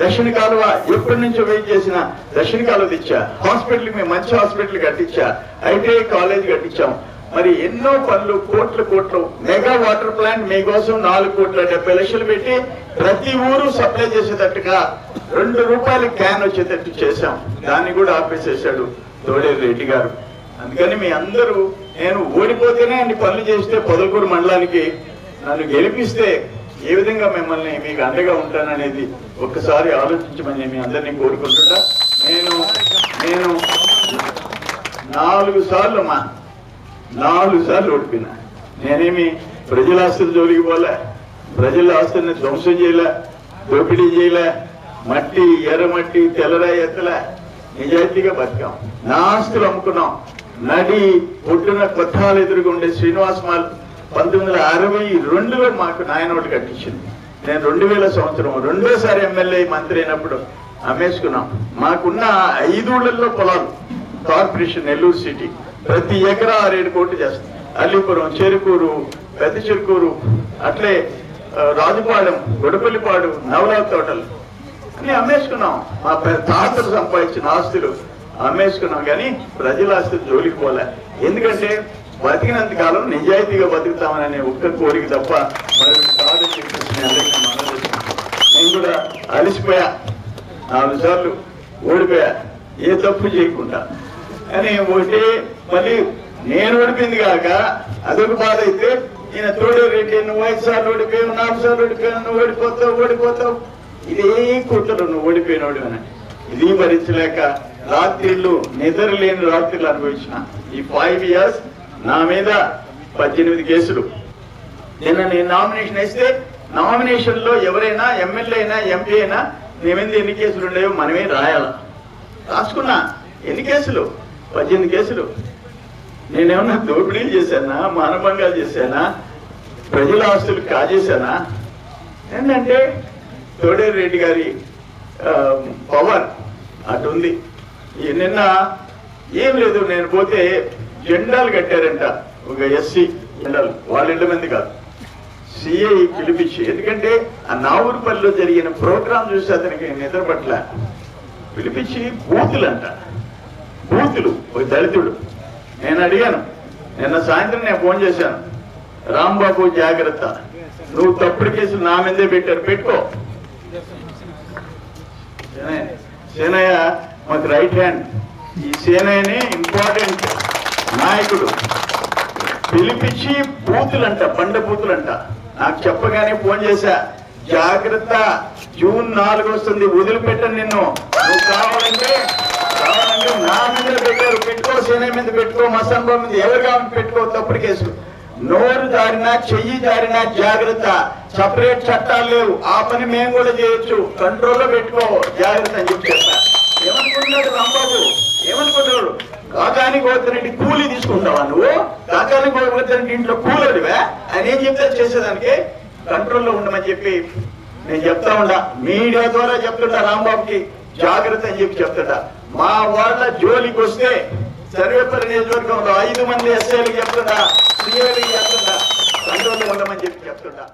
దక్షిణ కాలువ ఎప్పటి నుంచో వెయిట్ చేసిన దక్షిణ కాలువ తెచ్చా. హాస్పిటల్ మేము మంచి హాస్పిటల్ కట్టించా. ఐటీఐ కాలేజ్ కట్టించాం. మరి ఎన్నో పనులు కోట్ల కోట్లు. మెగా వాటర్ ప్లాంట్ మీకోసం నాలుగు కోట్ల డెబ్బై లక్షలు పెట్టి ప్రతి ఊరు సప్లై చేసేటట్టుగా రెండు రూపాయల క్యాన్ వచ్చేటట్టు చేశాం. దాన్ని కూడా ఆపేసేసాడు తోడేరు రెడ్డి గారు. అందుకని మీ అందరూ నేను ఓడిపోతేనే అన్ని పనులు చేస్తే పొదలకూరు మండలానికి నన్ను గెలిపిస్తే ఏ విధంగా మిమ్మల్ని మీకు అండగా ఉంటాననేది ఒక్కసారి ఆలోచించమని మీ అందరినీ కోరుకుంటున్నా. నేను నేను నాలుగు సార్లు మా నాలుగు సార్లు ఓడిపోయినా. నేనేమి ప్రజల ఆస్తులు జోలికి పోలే ప్రజల ఆస్తుల్ని ధ్వంసం చేయలే దోపిడీ చేయలే మట్టి ఎర్రమట్టి తెల్లరా ఎత్తలే. నిజాయితీగా బతికాం. నా ఆస్తులు అమ్ముకున్నాం. నడి పుట్టిన కొత్తాలు ఎదురుగుండే శ్రీనివాస్ మాల్ పంతొమ్మిది వందల అరవై రెండులో మాకు నాయనోటి కట్టించింది. నేను రెండు వేల సంవత్సరం రెండోసారి ఎమ్మెల్యే మంత్రి అయినప్పుడు అమ్మేసుకున్నాం. మాకున్న ఐదు పొలాలు కార్పొరేషన్ నెల్లూరు సిటీ ప్రతి ఎకరా ఆరేడు కోట్లు చేస్తాం. అల్లిపురం చెరుకూరు పెద్ద చెరుకూరు అట్లే రాజుపాలెం గొడపల్లిపాడు నవలా తోటలు అన్ని అమ్మేసుకున్నాం. మా తాతలు సంపాదించిన ఆస్తులు అమ్మేసుకున్నాం. కానీ ప్రజల ఆస్తులు జోలికి పోలే. ఎందుకంటే బతికినంత కాలం నిజాయితీగా బతుకుతామనే ఒక్క కోరిక తప్ప మరి కాదు నేను కూడా అలసిపోయా. నాలుగు సార్లు ఓడిపోయా. ఏ తప్పు చేయకుండా. అని ఒకటి మళ్ళీ నేను ఓడిపోయింది కాక అదొక బాధ అయితే ఈయన తోడు రెడ్డి నువ్వు ఐదు సార్లు ఓడిపోయావు నాలుగు సార్లు ఓడిపోయావు నువ్వు ఓడిపోతావు ఓడిపోతావు. ఇదే కుట్రలు నువ్వు ఓడిపోయినోడు అని. ఇది భరించలేక రాత్రిళ్ళు నిద్ర లేని రాత్రిలు అనుభవించిన ఈ ఫైవ్ ఇయర్స్ నా మీద పద్దెనిమిది కేసులు. నిన్న నేను నామినేషన్ వేస్తే నామినేషన్లో ఎవరైనా ఎమ్మెల్యే అయినా ఎంపీ అయినా మేమేంది ఎన్ని కేసులు ఉండేవో మనమే రాయాల. రాసుకున్నా. ఎన్ని కేసులు? పద్దెనిమిది కేసులు. నేనేమన్నా దోపిడీలు చేశానా? మానభంగాలు చేశానా? ప్రజల ఆస్తులు కాజేశానా? ఏంటంటే తోడేరు రెడ్డి గారి పవర్ అటు ఉంది. నిన్న ఏం లేదు నేను పోతే జెండాలు కట్టారంట ఒక ఎస్సీ జెండాలు. వాళ్ళ ఇళ్ళ మంది కాదు. సిఐ పిలిపించి ఎందుకంటే ఆ నావూరుపల్లిలో జరిగిన ప్రోగ్రాం చూసి అతనికి నిద్ర పట్ల పిలిపించి బూతులంట. బూతులు ఒక దళితుడు. నేను అడిగాను నిన్న సాయంత్రం నేను ఫోన్ చేశాను. రాంబాబు జాగ్రత్త. నువ్వు తప్పుడు కేసులు నా మీదే పెట్టారు పెట్టుకో. సేనయ్య, సేనయ్య మాకు రైట్ హ్యాండ్ ఈ సేనయ్యని ఇంపార్టెంట్ నాయకుడు పిలిపించి బూతులంట బండ బూతులంట. నాకు చెప్పగానే ఫోన్ చేశా జాగ్రత్త జూన్ నాలుగు వస్తుంది వదిలిపెట్టను నిన్ను. నువ్వు కావాలంటే కావాలంటే నా మీద పెట్టారు పెట్టుకో సేనే మీద పెట్టుకో మసాన్ మీద ఎవరు కావాలని పెట్టుకో తప్పుడు కేసు నోరు జారినా చెయ్యి జారినా జాగ్రత్త. సపరేట్ చట్టాలు లేవు. ఆ పని మేము కూడా చేయొచ్చు. కంట్రోల్లో పెట్టుకో. జాగ్రత్త అని చెప్పి చెప్పా. ఏమనుకుంటున్నాడు రాంబాబు? ఏమనుకుంటున్నాడు? కాకానికి పోతున్నట్టు కూలి తీసుకుంటావా నువ్వు? కాకానికి పోతున్నట్టు ఇంట్లో కూలడివా? ఆయన ఏం చెప్తే చేసేదానికి? కంట్రోల్లో ఉండమని చెప్పి నేను చెప్తా ఉండా. మీడియా ద్వారా చెప్తుంటా రాంబాబుకి. జాగ్రత్త అని చెప్పి చెప్తుంటా మా వాళ్ళ జోలికి వస్తే సర్వేపల్లి నియోజకవర్గంలో ఐదు మంది ఎస్ఐలకు చెప్తుంటా సిఐలకి చెప్తుంటా కంట్రోల్లో ఉండమని చెప్పి చెప్తుంటా